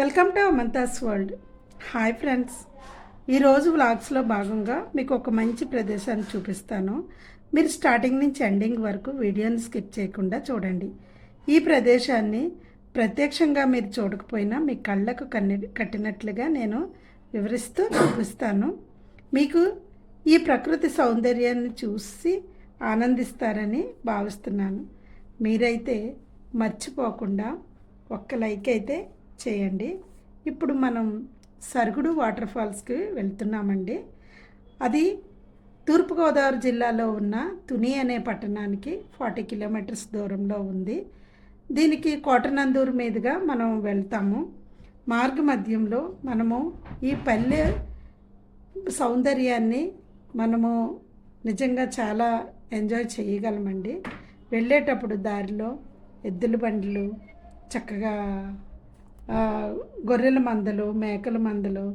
Welcome to Amantha's world. Hi friends. ఈరోజు వ్లాగ్స్లో భాగంగా మీకు ఒక మంచి ప్రదేశాన్ని చూపిస్తాను. మీరు స్టార్టింగ్ నుంచి ఎండింగ్ వరకు వీడియోని స్కిప్ చేయకుండా చూడండి. ఈ ప్రదేశాన్ని ప్రత్యక్షంగా మీరు చూడకపోయినా మీ కళ్ళకు కన్ని కట్టినట్లుగా నేను వివరిస్తూ చూపిస్తాను. మీకు ఈ ప్రకృతి సౌందర్యాన్ని చూసి ఆనందిస్తారని భావిస్తున్నాను. మీరైతే మర్చిపోకుండా ఒక్క లైక్ అయితే చేయండి. ఇప్పుడు మనం సరుగుడు వాటర్ ఫాల్స్కి వెళ్తున్నామండి. అది తూర్పుగోదావరి జిల్లాలో ఉన్న తుని అనే పట్టణానికి ఫార్టీ కిలోమీటర్స్ దూరంలో ఉంది. దీనికి కోటనందూరు మీదుగా మనం వెళ్తాము. మార్గ మధ్యంలో మనము ఈ పల్లె సౌందర్యాన్ని మనము నిజంగా చాలా ఎంజాయ్ చేయగలమండి. వెళ్ళేటప్పుడు దారిలో ఎద్దుల బండ్లు చక్కగా గొర్రెల మందలు మేకల మందలు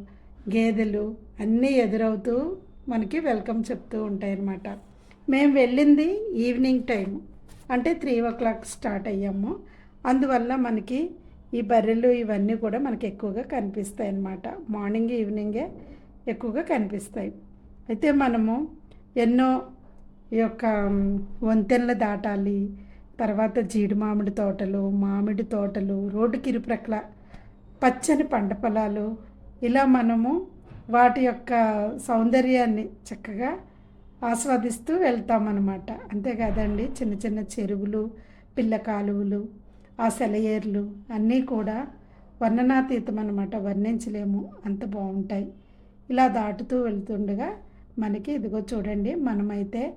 గేదెలు అన్నీ ఎదురవుతూ మనకి వెల్కమ్ చెప్తూ ఉంటాయి అన్నమాట మేము వెళ్ళింది ఈవినింగ్ టైము. అంటే త్రీ ఓ క్లాక్ స్టార్ట్ అయ్యాము. అందువల్ల మనకి ఈ బర్రెలు ఇవన్నీ కూడా మనకి ఎక్కువగా కనిపిస్తాయి అన్నమాట మార్నింగ్ ఈవినింగే ఎక్కువగా కనిపిస్తాయి. అయితే మనము ఎన్నో ఈ యొక్క వంతెనలు దాటాలి. తర్వాత జీడి మామిడి తోటలు మామిడి తోటలు రోడ్డుకి ఇరుప్రక్కల పచ్చని పంట పొలాలు. ఇలా మనము వాటి యొక్క సౌందర్యాన్ని చక్కగా ఆస్వాదిస్తూ వెళ్తామన్నమాట. అంతేకాదండి చిన్న చిన్న చెరువులు పిల్ల కాలువలు ఆ సెలయేర్లు అన్నీ కూడా వర్ణనాతీతం అనమాట వర్ణించలేము అంత బాగుంటాయి. ఇలా దాటుతూ వెళ్తుండగా మనకి ఇదిగో చూడండి మనమైతే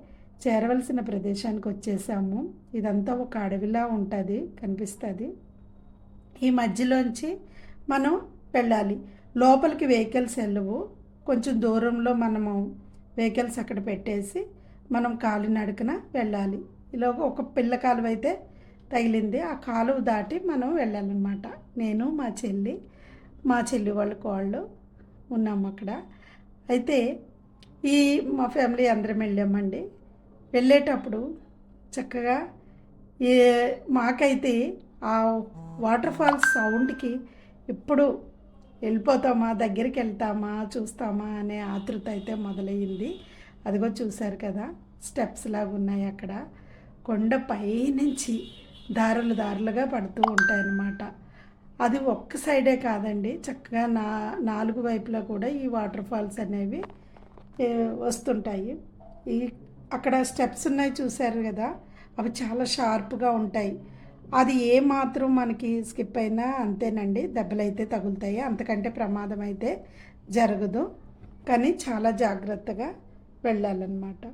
చేరవలసిన ప్రదేశానికి వచ్చేసాము. ఇదంతా ఒక అడవిలా ఉంటుంది కనిపిస్తుంది. ఈ మధ్యలోంచి మనం వెళ్ళాలి లోపలికి వెహికల్స్ వెళ్ళవు కొంచెం దూరంలో మనము వెహికల్స్ అక్కడ పెట్టేసి మనం కాలినడకన వెళ్ళాలి. ఇలా ఒక పిల్ల కాలువ అయితే తగిలింది. ఆ కాలువ దాటి మనం వెళ్ళాలన్నమాట. నేను మా చెల్లి మా చెల్లి వాళ్ళ కోళ్ళు ఉన్నాము అక్కడ. అయితే ఈ మా ఫ్యామిలీ అందరం వెళ్ళామండి. వెళ్ళేటప్పుడు చక్కగా ఏ మాకైతే ఆ వాటర్ ఫాల్స్ సౌండ్కి ఇప్పుడు వెళ్ళిపోతామా? దగ్గరికి వెళ్తామా? చూస్తామా? అనే ఆతృత అయితే మొదలయ్యింది. అదిగో చూశారు కదా స్టెప్స్ లాగా ఉన్నాయి అక్కడ. కొండ పైనుంచి దారులు దారులుగా పడుతూ ఉంటాయన్నమాట. అది ఒక్క సైడే కాదండి. చక్కగా నా నాలుగు వైపులా కూడా ఈ వాటర్ ఫాల్స్ అనేవి వస్తుంటాయి. ఈ అక్కడ స్టెప్స్ ఉన్నాయి చూశారు కదా అవి చాలా షార్ప్గా ఉంటాయి. అది ఏ మాత్రం మనకి స్కిప్ అయినా అంతేనండి. దెబ్బలైతే తగులుతాయి. అంతకంటే ప్రమాదం అయితే జరగదు. కానీ చాలా జాగ్రత్తగా వెళ్ళాలన్నమాట.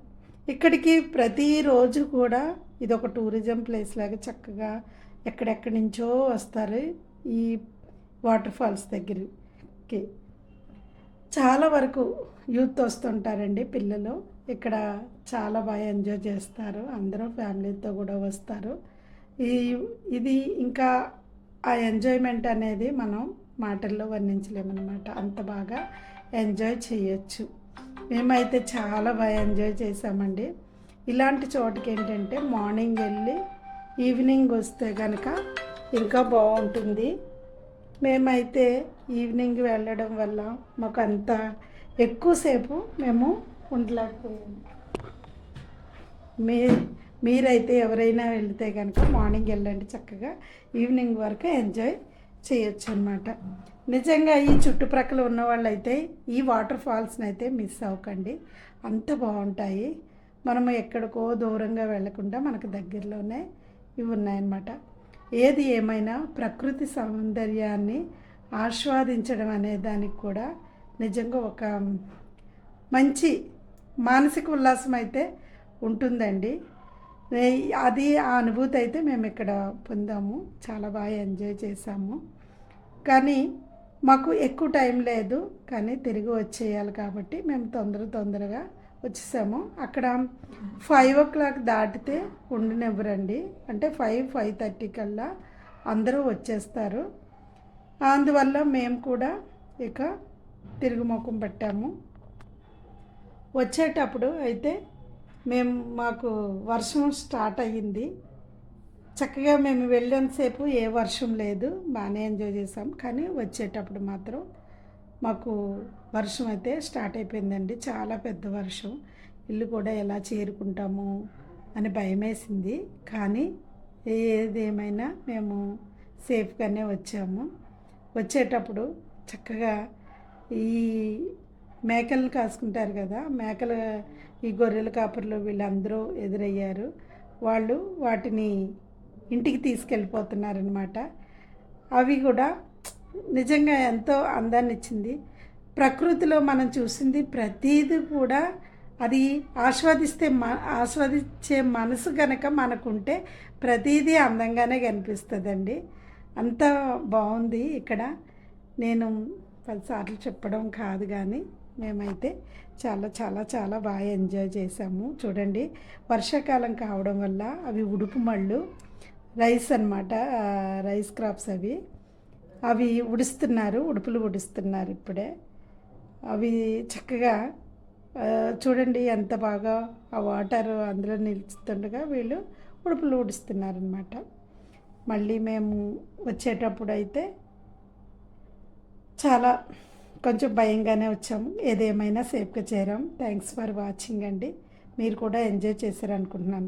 ఇక్కడికి ప్రతిరోజు కూడా ఇది ఒక టూరిజం ప్లేస్ లాగా చక్కగా ఎక్కడెక్కడి నుంచో వస్తారు ఈ వాటర్ ఫాల్స్ దగ్గరికి. చాలా వరకు యూత్ వస్తుంటారండి పిల్లలు. ఇక్కడ చాలా బాగా ఎంజాయ్ చేస్తారు. అందరూ ఫ్యామిలీతో కూడా వస్తారు. ఈ ఇది ఇంకా ఆ ఎంజాయ్మెంట్ అనేది మనం మాటల్లో వర్ణించలేమన్నమాట. అంత బాగా ఎంజాయ్ చేయొచ్చు. మేమైతే చాలా బాగా ఎంజాయ్ చేసామండి ఇలాంటి చోటుకి ఏంటంటే మార్నింగ్ వెళ్ళి ఈవినింగ్ వస్తే కనుక ఇంకా బాగుంటుంది. మేమైతే ఈవినింగ్ వెళ్ళడం వల్ల మాకు అంత ఎక్కువసేపు మేము ఉండలేకపోయాము. మీ మీరైతే ఎవరైనా వెళ్తే కనుక మార్నింగ్ వెళ్ళండి చక్కగా. ఈవినింగ్ వరకు ఎంజాయ్ చేయొచ్చు అనమాట నిజంగా ఈ చుట్టుప్రక్కల ఉన్న వాళ్ళైతే ఈ వాటర్ ఫాల్స్ని అయితే మిస్ అవ్వకండి. అంత బాగుంటాయి. మనము ఎక్కడికో దూరంగా వెళ్ళకుండా మనకు దగ్గరలోనే ఇవి ఉన్నాయన్నమాట. ఏది ఏమైనా ప్రకృతి సౌందర్యాన్ని ఆస్వాదించడం అనే దానికి కూడా నిజంగా ఒక మంచి మానసిక ఉల్లాసం అయితే ఉంటుందండి. అది ఆ అనుభూతి అయితే మేము ఇక్కడ పొందాము. చాలా బాగా ఎంజాయ్ చేసాము కానీ మాకు ఎక్కువ టైం లేదు కానీ తిరిగి వచ్చేయాలి కాబట్టి మేము తొందర తొందరగా వచ్చేసాము. అక్కడ ఫైవ్ ఓ క్లాక్ దాటితే ఉండనివ్వరండి. అంటే ఫైవ్ ఫైవ్ థర్టీ కల్లా అందరూ వచ్చేస్తారు. అందువల్ల మేము కూడా ఇక తిరుగు ముఖం వచ్చేటప్పుడు అయితే మేము మాకు వర్షం స్టార్ట్ అయ్యింది. చక్కగా మేము వెళ్ళేంతసేపు ఏ వర్షం లేదు బాగానే ఎంజాయ్ చేసాం. కానీ వచ్చేటప్పుడు మాత్రం మాకు వర్షం అయితే స్టార్ట్ అయిపోయిందండి. చాలా పెద్ద వర్షం. ఇల్లు కూడా ఎలా చేరుకుంటాము అని భయం వేసింది కానీ ఏదేమైనా మేము సేఫ్గానే వచ్చాము. వచ్చేటప్పుడు చక్కగా ఈ మేకలను కాసుకుంటారు కదా మేకల ఈ గొర్రెల కాపర్లు వీళ్ళందరూ ఎదురయ్యారు. వాళ్ళు వాటిని ఇంటికి తీసుకెళ్ళిపోతున్నారనమాట అవి కూడా నిజంగా ఎంతో అందాన్ని ఇచ్చింది. ప్రకృతిలో మనం చూసింది ప్రతీది కూడా అది ఆస్వాదిస్తే మ ఆస్వాదించే మనసు కనుక మనకుంటే ప్రతీదీ అందంగానే కనిపిస్తుందండి. అంత బాగుంది ఇక్కడ. నేను పదిసార్లు చెప్పడం కాదు కానీ మేమైతే చాలా చాలా చాలా బాగా ఎంజాయ్ చేసాము చూడండి వర్షాకాలం కావడం వల్ల అవి ఉడుపు మళ్ళు రైస్ అనమాట రైస్ క్రాప్స్ అవి. అవి ఉడుస్తున్నారు ఉడుపులు ఉడుస్తున్నారు ఇప్పుడే. అవి చక్కగా చూడండి ఎంత బాగా ఆ వాటర్ అందులో నిలుస్తుండగా వీళ్ళు ఉడుపులు ఉడుస్తున్నారనమాట మళ్ళీ మేము వచ్చేటప్పుడు అయితే చాలా కొంచెం భయంగానే వచ్చాము. ఏదేమైనా సేఫ్గా చేరాం. థ్యాంక్స్ ఫర్ వాచింగ్ అండి. మీరు కూడా ఎంజాయ్ చేశారనుకుంటున్నాను.